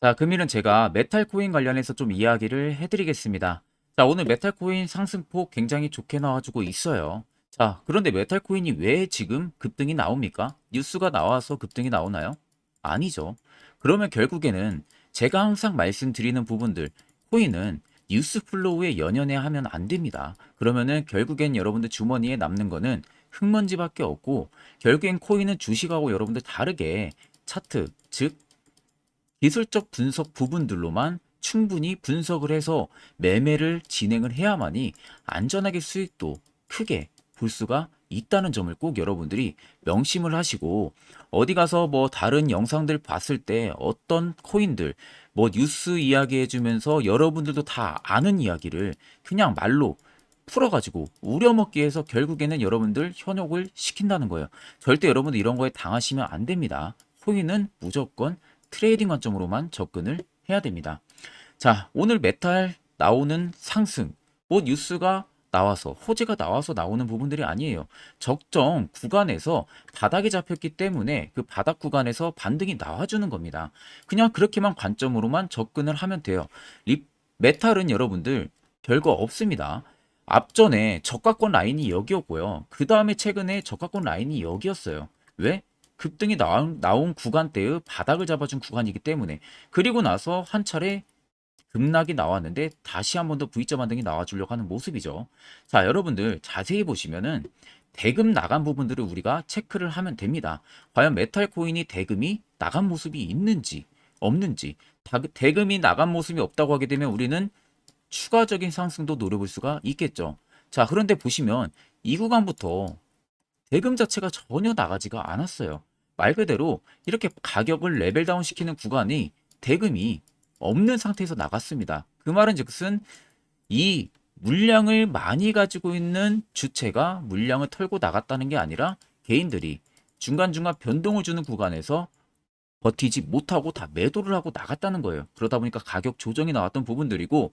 자, 금일은 제가 메탈 코인 관련해서 좀 이야기를 해드리겠습니다. 자, 오늘 메탈 코인 상승폭 굉장히 좋게 나와주고 있어요. 자, 그런데 메탈 코인이 왜 지금 급등이 나옵니까? 뉴스가 나와서 급등이 나오나요? 아니죠. 그러면 결국에는 제가 항상 말씀드리는 부분들, 코인은 뉴스 플로우에 연연해 하면 안 됩니다. 그러면은 결국엔 여러분들 주머니에 남는 거는 흙먼지밖에 없고, 결국엔 코인은 주식하고 여러분들 다르게 차트, 즉 기술적 분석 부분들로만 충분히 분석을 해서 매매를 진행을 해야만이 안전하게 수익도 크게 볼 수가 있다는 점을 꼭 여러분들이 명심을 하시고 어디 가서 뭐 다른 영상들 봤을 때 어떤 코인들 뭐 뉴스 이야기 해주면서 여러분들도 다 아는 이야기를 그냥 말로 풀어가지고 우려먹기 해서 결국에는 여러분들 현혹을 시킨다는 거예요. 절대 여러분들 이런 거에 당하시면 안 됩니다. 코인은 무조건 트레이딩 관점으로만 접근을 해야 됩니다. 자, 오늘 메탈 나오는 상승, 뭐 뉴스가 나와서 호재가 나와서 나오는 부분들이 아니에요. 적정 구간에서 바닥에 잡혔기 때문에 그 바닥 구간에서 반등이 나와주는 겁니다. 그냥 그렇게만 관점으로만 접근을 하면 돼요. 리, 메탈은 여러분들 별거 없습니다. 앞전에 저가권 라인이 여기였고요. 그 다음에 최근에 저가권 라인이 여기였어요. 왜? 급등이 나온, 나온 구간대의 바닥을 잡아준 구간이기 때문에 그리고 나서 한 차례 급락이 나왔는데 다시 한 번 더 V자 반등이 나와주려고 하는 모습이죠. 자, 여러분들 자세히 보시면은 대금 나간 부분들을 우리가 체크를 하면 됩니다. 과연 메탈 코인이 대금이 나간 모습이 있는지 없는지 다- 대금이 나간 모습이 없다고 하게 되면 우리는 추가적인 상승도 노려볼 수가 있겠죠. 자, 그런데 보시면 이 구간부터 대금 자체가 전혀 나가지가 않았어요. 말 그대로 이렇게 가격을 레벨 다운 시키는 구간이 대금이 없는 상태에서 나갔습니다. 그 말은 즉슨 이 물량을 많이 가지고 있는 주체가 물량을 털고 나갔다는 게 아니라 개인들이 중간중간 변동을 주는 구간에서 버티지 못하고 다 매도를 하고 나갔다는 거예요. 그러다 보니까 가격 조정이 나왔던 부분들이고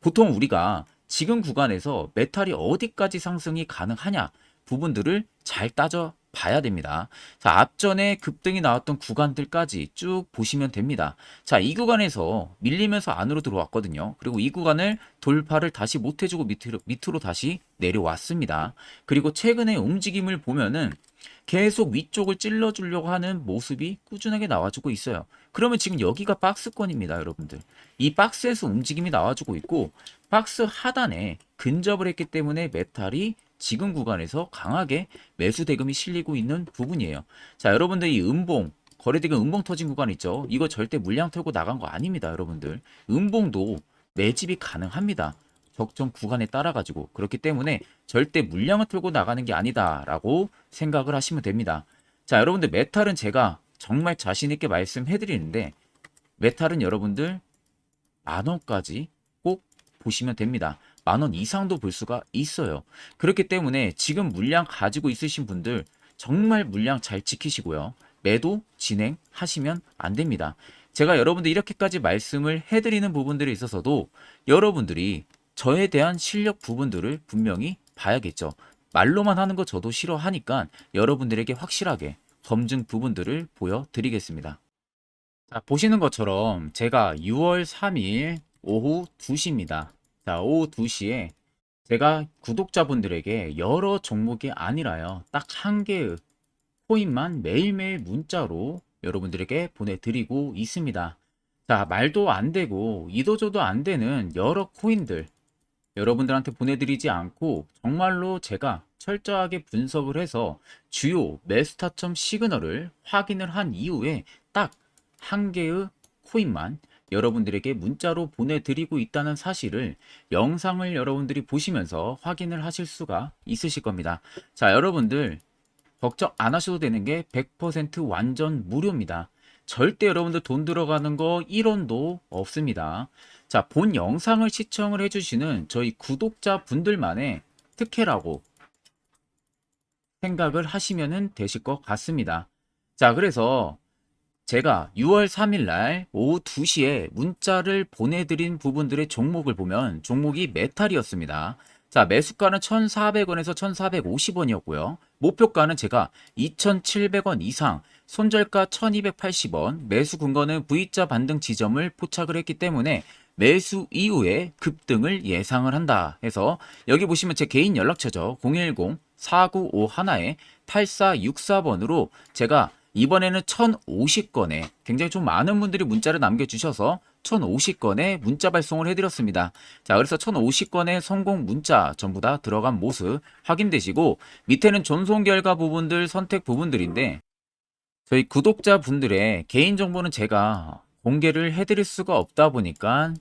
보통 우리가 지금 구간에서 메탈이 어디까지 상승이 가능하냐 부분들을 잘 따져 봐야 됩니다. 자, 앞전에 급등이 나왔던 구간들까지 쭉 보시면 됩니다. 자, 이 구간에서 밀리면서 안으로 들어왔거든요. 그리고 이 구간을 돌파를 다시 못 해주고 밑으로, 밑으로 다시 내려왔습니다. 그리고 최근의 움직임을 보면은 계속 위쪽을 찔러주려고 하는 모습이 꾸준하게 나와주고 있어요. 그러면 지금 여기가 박스권입니다, 여러분들. 이 박스에서 움직임이 나와주고 있고, 박스 하단에 근접을 했기 때문에 메탈이 지금 구간에서 강하게 매수 대금이 실리고 있는 부분이에요. 자, 여러분들 이 음봉, 거래대금 음봉 터진 구간 있죠? 이거 절대 물량 털고 나간 거 아닙니다, 여러분들. 음봉도 매집이 가능합니다. 적정 구간에 따라 가지고 그렇기 때문에 절대 물량을 털고 나가는 게 아니다라고 생각을 하시면 됩니다. 자, 여러분들 메탈은 제가 정말 자신 있게 말씀해 드리는데 메탈은 여러분들 만 원까지 꼭 보시면 됩니다. 만원 이상도 볼 수가 있어요. 그렇기 때문에 지금 물량 가지고 있으신 분들 정말 물량 잘 지키시고요. 매도 진행하시면 안 됩니다. 제가 여러분들 이렇게까지 말씀을 해드리는 부분들에 있어서도 여러분들이 저에 대한 실력 부분들을 분명히 봐야겠죠. 말로만 하는 거 저도 싫어하니까 여러분들에게 확실하게 검증 부분들을 보여드리겠습니다. 자, 보시는 것처럼 제가 6월 3일 오후 2시입니다. 자, 오후 2시에 제가 구독자분들에게 여러 종목이 아니라요. 딱 한 개의 코인만 매일매일 문자로 여러분들에게 보내드리고 있습니다. 자, 말도 안 되고 이도저도 안 되는 여러 코인들 여러분들한테 보내드리지 않고 정말로 제가 철저하게 분석을 해서 주요 매스타점 시그널을 확인을 한 이후에 딱 한 개의 코인만 여러분들에게 문자로 보내드리고 있다는 사실을 영상을 여러분들이 보시면서 확인을 하실 수가 있으실 겁니다. 자, 여러분들 걱정 안 하셔도 되는 게 100% 완전 무료입니다. 절대 여러분들 돈 들어가는 거 1원도 없습니다. 자, 본 영상을 시청을 해주시는 저희 구독자 분들만의 특혜라고 생각을 하시면 되실 것 같습니다. 자, 그래서 제가 6월 3일 날 오후 2시에 문자를 보내드린 부분들의 종목을 보면 종목이 메탈이었습니다. 자, 매수가는 1,400원에서 1,450원이었고요. 목표가는 제가 2,700원 이상 손절가 1280원, 매수 근거는 V자 반등 지점을 포착을 했기 때문에 매수 이후에 급등을 예상을 한다 해서 여기 보시면 제 개인 연락처죠. 010-4951에 8464번으로 제가 이번에는 1050건에 굉장히 좀 많은 분들이 문자를 남겨주셔서 1050건에 문자 발송을 해드렸습니다. 자, 그래서 1050건의 성공 문자 전부 다 들어간 모습 확인되시고 밑에는 전송 결과 부분들 선택 부분들인데 저희 구독자분들의 개인정보는 제가 공개를 해드릴 수가 없다 보니까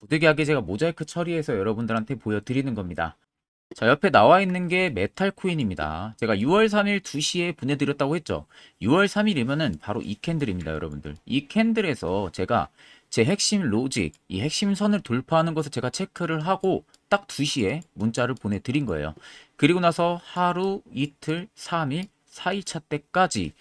부득이하게 제가 모자이크 처리해서 여러분들한테 보여드리는 겁니다. 자, 옆에 나와 있는 게 메탈 코인입니다. 제가 6월 3일 2시에 보내드렸다고 했죠. 6월 3일이면은 바로 이 캔들입니다, 여러분들. 이 캔들에서 제가 제 핵심 로직, 이 핵심 선을 돌파하는 것을 제가 체크를 하고 딱 2시에 문자를 보내드린 거예요. 그리고 나서 하루, 이틀, 3일, 4일차 때까지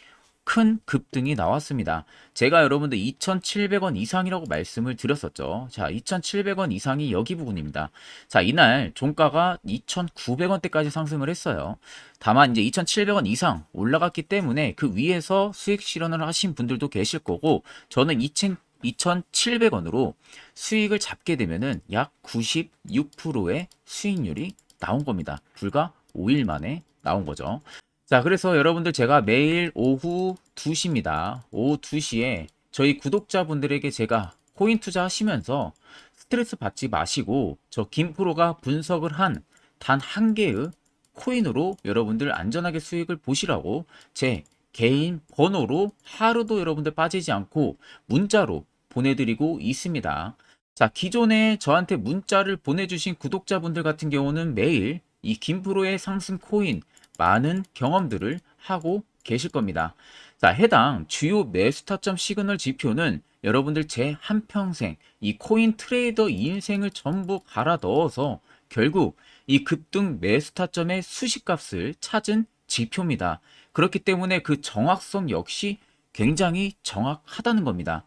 큰 급등이 나왔습니다. 제가 여러분들 2,700원 이상이라고 말씀을 드렸었죠. 자, 2,700원 이상이 여기 부분입니다. 자, 이날 종가가 2,900원대까지 상승을 했어요. 다만 이제 2,700원 이상 올라갔기 때문에 그 위에서 수익 실현을 하신 분들도 계실 거고 저는 2,000 2,700원으로 수익을 잡게 되면은 약 96%의 수익률이 나온 겁니다. 불과 5일 만에 나온 거죠. 자, 그래서 여러분들 제가 매일 오후 2시입니다. 오후 2시에 저희 구독자분들에게 제가 코인 투자하시면서 스트레스 받지 마시고 저 김프로가 분석을 한 단 한 개의 코인으로 여러분들 안전하게 수익을 보시라고 제 개인 번호로 하루도 여러분들 빠지지 않고 문자로 보내드리고 있습니다. 자, 기존에 저한테 문자를 보내주신 구독자분들 같은 경우는 매일 이 김프로의 상승 코인 많은 경험들을 하고 계실 겁니다. 자, 해당 주요 매수 타점 시그널 지표는 여러분들 제 한평생 이 코인 트레이더 인생을 전부 갈아 넣어서 결국 이 급등 매수 타점의 수식값을 찾은 지표입니다. 그렇기 때문에 그 정확성 역시 굉장히 정확하다는 겁니다.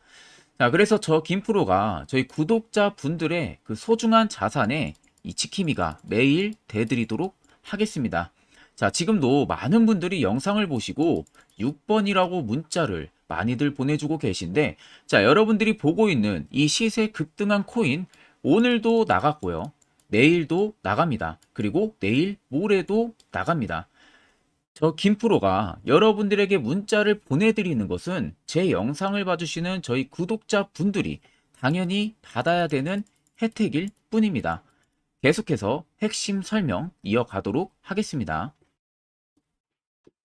자, 그래서 저 김프로가 저희 구독자 분들의 그 소중한 자산에 이 지킴이가 매일 대드리도록 하겠습니다. 자, 지금도 많은 분들이 영상을 보시고 6번이라고 문자를 많이들 보내주고 계신데, 자, 여러분들이 보고 있는 이 시세 급등한 코인, 오늘도 나갔고요. 내일도 나갑니다. 그리고 내일 모레도 나갑니다. 저 김프로가 여러분들에게 문자를 보내드리는 것은 제 영상을 봐주시는 저희 구독자 분들이 당연히 받아야 되는 혜택일 뿐입니다. 계속해서 핵심 설명 이어가도록 하겠습니다.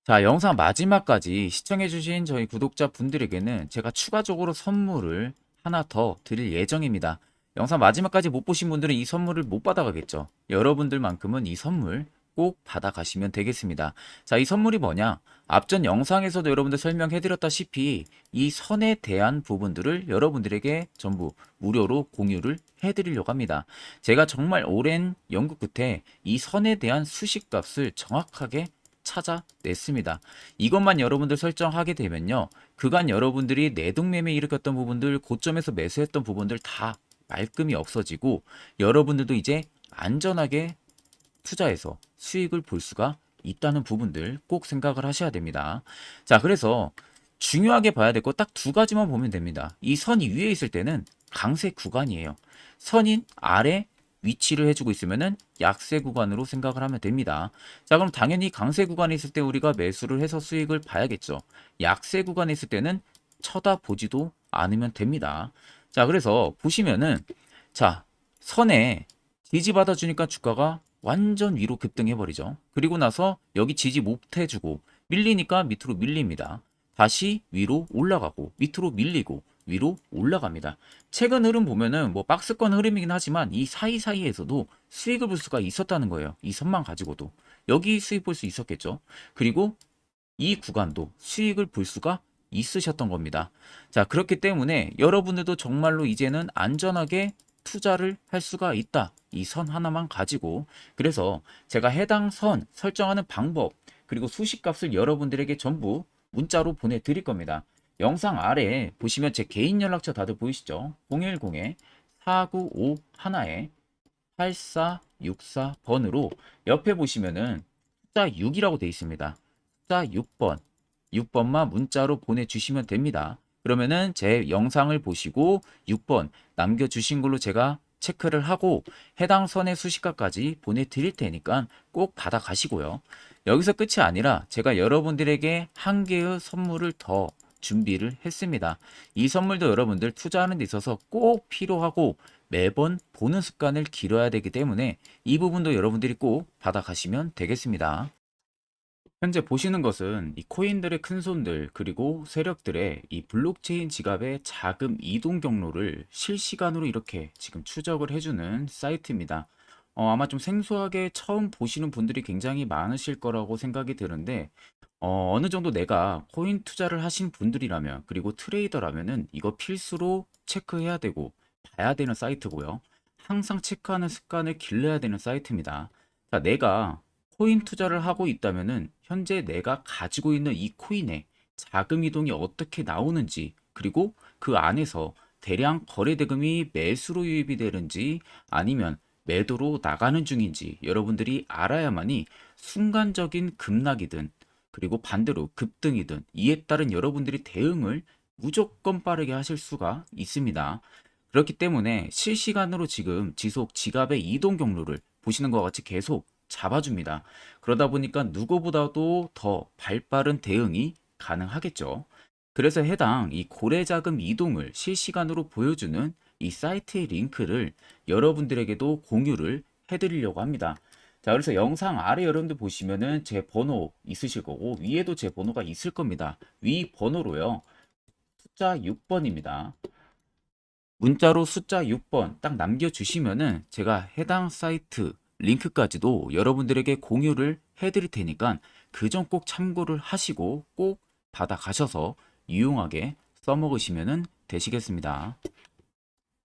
자, 영상 마지막까지 시청해주신 저희 구독자 분들에게는 제가 추가적으로 선물을 하나 더 드릴 예정입니다. 영상 마지막까지 못 보신 분들은 이 선물을 못 받아가겠죠. 여러분들만큼은 이 선물 꼭 받아가시면 되겠습니다. 자, 이 선물이 뭐냐? 앞전 영상에서도 여러분들 설명해드렸다시피 이 선에 대한 부분들을 여러분들에게 전부 무료로 공유를 해드리려고 합니다. 제가 정말 오랜 연구 끝에 이 선에 대한 수식값을 정확하게 찾아냈습니다. 이것만 여러분들 설정하게 되면요. 그간 여러분들이 내동매매 일으켰던 부분들, 고점에서 매수했던 부분들 다 말끔히 없어지고 여러분들도 이제 안전하게 투자해서 수익을 볼 수가 있다는 부분들 꼭 생각을 하셔야 됩니다. 자, 그래서 중요하게 봐야 될거딱두 가지만 보면 됩니다. 이 선이 위에 있을 때는 강세 구간이에요. 선인 아래 위치를 해주고 있으면은 약세 구간으로 생각을 하면 됩니다. 자, 그럼 당연히 강세 구간에 있을 때 우리가 매수를 해서 수익을 봐야겠죠. 약세 구간에 있을 때는 쳐다보지도 않으면 됩니다. 자, 그래서 보시면은 자, 선에 지지 받아 주니까 주가가 완전 위로 급등해 버리죠. 그리고 나서 여기 지지 못해 주고 밀리니까 밑으로 밀립니다. 다시 위로 올라가고 밑으로 밀리고 위로 올라갑니다. 최근 흐름 보면은 뭐 박스권 흐름이긴 하지만 이 사이사이에서도 수익을 볼 수가 있었다는 거예요. 이 선만 가지고도. 여기 수익 볼 수 있었겠죠. 그리고 이 구간도 수익을 볼 수가 있으셨던 겁니다. 자, 그렇기 때문에 여러분들도 정말로 이제는 안전하게 투자를 할 수가 있다. 이 선 하나만 가지고. 그래서 제가 해당 선 설정하는 방법, 그리고 수식 값을 여러분들에게 전부 문자로 보내드릴 겁니다. 영상 아래에 보시면 제 개인 연락처 다들 보이시죠? 010에 4951에 8464번으로 옆에 보시면은 숫자 6이라고 되어 있습니다. 숫자 6번 6번만 문자로 보내주시면 됩니다. 그러면은 제 영상을 보시고 6번 남겨주신 걸로 제가 체크를 하고 해당 선의 수식가까지 보내드릴 테니까 꼭 받아가시고요. 여기서 끝이 아니라 제가 여러분들에게 한 개의 선물을 더 준비를 했습니다. 이 선물도 여러분들 투자하는 데 있어서 꼭 필요하고 매번 보는 습관을 길어야 되기 때문에 이 부분도 여러분들이 꼭 받아가시면 되겠습니다. 현재 보시는 것은 이 코인들의 큰 손들 그리고 세력들의 이 블록체인 지갑의 자금 이동 경로를 실시간으로 이렇게 지금 추적을 해주는 사이트입니다. 어, 아마 좀 생소하게 처음 보시는 분들이 굉장히 많으실 거라고 생각이 드는데 어, 어느 정도 내가 코인 투자를 하신 분들이라면 그리고 트레이더라면은 이거 필수로 체크해야 되고 봐야 되는 사이트고요. 항상 체크하는 습관을 길러야 되는 사이트입니다. 자, 내가 코인 투자를 하고 있다면은 현재 내가 가지고 있는 이 코인의 자금 이동이 어떻게 나오는지 그리고 그 안에서 대량 거래 대금이 매수로 유입이 되는지 아니면 매도로 나가는 중인지 여러분들이 알아야만이 순간적인 급락이든 그리고 반대로 급등이든 이에 따른 여러분들이 대응을 무조건 빠르게 하실 수가 있습니다. 그렇기 때문에 실시간으로 지금 지속 지갑의 이동 경로를 보시는 것 같이 계속 잡아줍니다. 그러다 보니까 누구보다도 더 발빠른 대응이 가능하겠죠. 그래서 해당 이 고래자금 이동을 실시간으로 보여주는 이 사이트의 링크를 여러분들에게도 공유를 해드리려고 합니다. 자, 그래서 영상 아래 여러분들 보시면은 제 번호 있으실 거고, 위에도 제 번호가 있을 겁니다. 위 번호로요. 숫자 6번입니다. 문자로 숫자 6번 딱 남겨주시면은 제가 해당 사이트 링크까지도 여러분들에게 공유를 해드릴 테니까 그 점 꼭 참고를 하시고 꼭 받아 가셔서 유용하게 써먹으시면 되시겠습니다.